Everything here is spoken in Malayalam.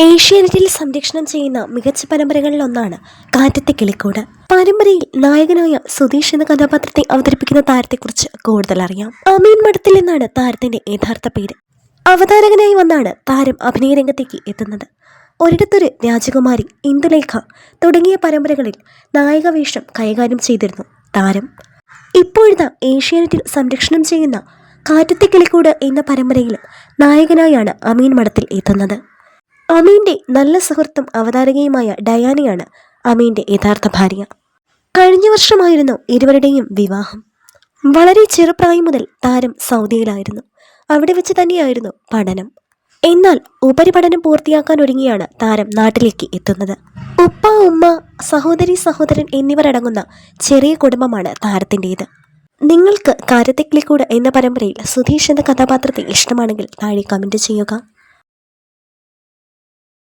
ഏഷ്യാനെറ്റിൽ സംരക്ഷണം ചെയ്യുന്ന മികച്ച പരമ്പരകളിലൊന്നാണ് കാറ്റത്തെ കിളിക്കോട്. പരമ്പരയിൽ നായകനായ സുധീഷ് എന്ന കഥാപാത്രത്തെ അവതരിപ്പിക്കുന്ന താരത്തെക്കുറിച്ച് കൂടുതൽ അറിയാം. അമീൻ മഠത്തിൽ എന്നാണ് താരത്തിന്റെ യഥാർത്ഥ പേര്. അവതാരകനായി വന്നാണ് താരം അഭിനയ രംഗത്തേക്ക് എത്തുന്നത്. ഒരിടത്തൊരു രാജകുമാരി ഇന്ദുലേഖ തുടങ്ങിയ പരമ്പരകളിൽ നായക വേഷം കൈകാര്യം ചെയ്തിരുന്നു താരം. ഇപ്പോഴത്തെ ഏഷ്യാനെറ്റിൽ സംരക്ഷണം ചെയ്യുന്ന കാറ്റത്തെ കിളിക്കൂട് എന്ന പരമ്പരയിലും നായകനായാണ് അമീൻ മഠത്തിൽ എത്തുന്നത്. അമീന്റെ നല്ല സുഹൃത്തും അവതാരകയുമായ ഡയാനയാണ് അമീന്റെ യഥാർത്ഥ ഭാര്യ. കഴിഞ്ഞ വർഷമായിരുന്നു ഇരുവരുടെയും വിവാഹം. വളരെ ചെറുപ്രായം മുതൽ താരം സൗദിയിലായിരുന്നു. അവിടെ വെച്ച് തന്നെയായിരുന്നു പഠനം. എന്നാൽ ഉപരിപഠനം പൂർത്തിയാക്കാൻ ഒരുങ്ങിയാണ് താരം നാട്ടിലേക്ക് എത്തുന്നത്. ഉപ്പ ഉമ്മ സഹോദരി സഹോദരൻ എന്നിവരടങ്ങുന്ന ചെറിയ കുടുംബമാണ് താരത്തിന്റേത് നിങ്ങൾക്ക് കാരത്തെ ക്ലിക്കൂട് എന്ന പരമ്പരയിൽ സുധീഷ് എന്ന കഥാപാത്രത്തെ ഇഷ്ടമാണെങ്കിൽ താഴെ കമന്റ് ചെയ്യുക.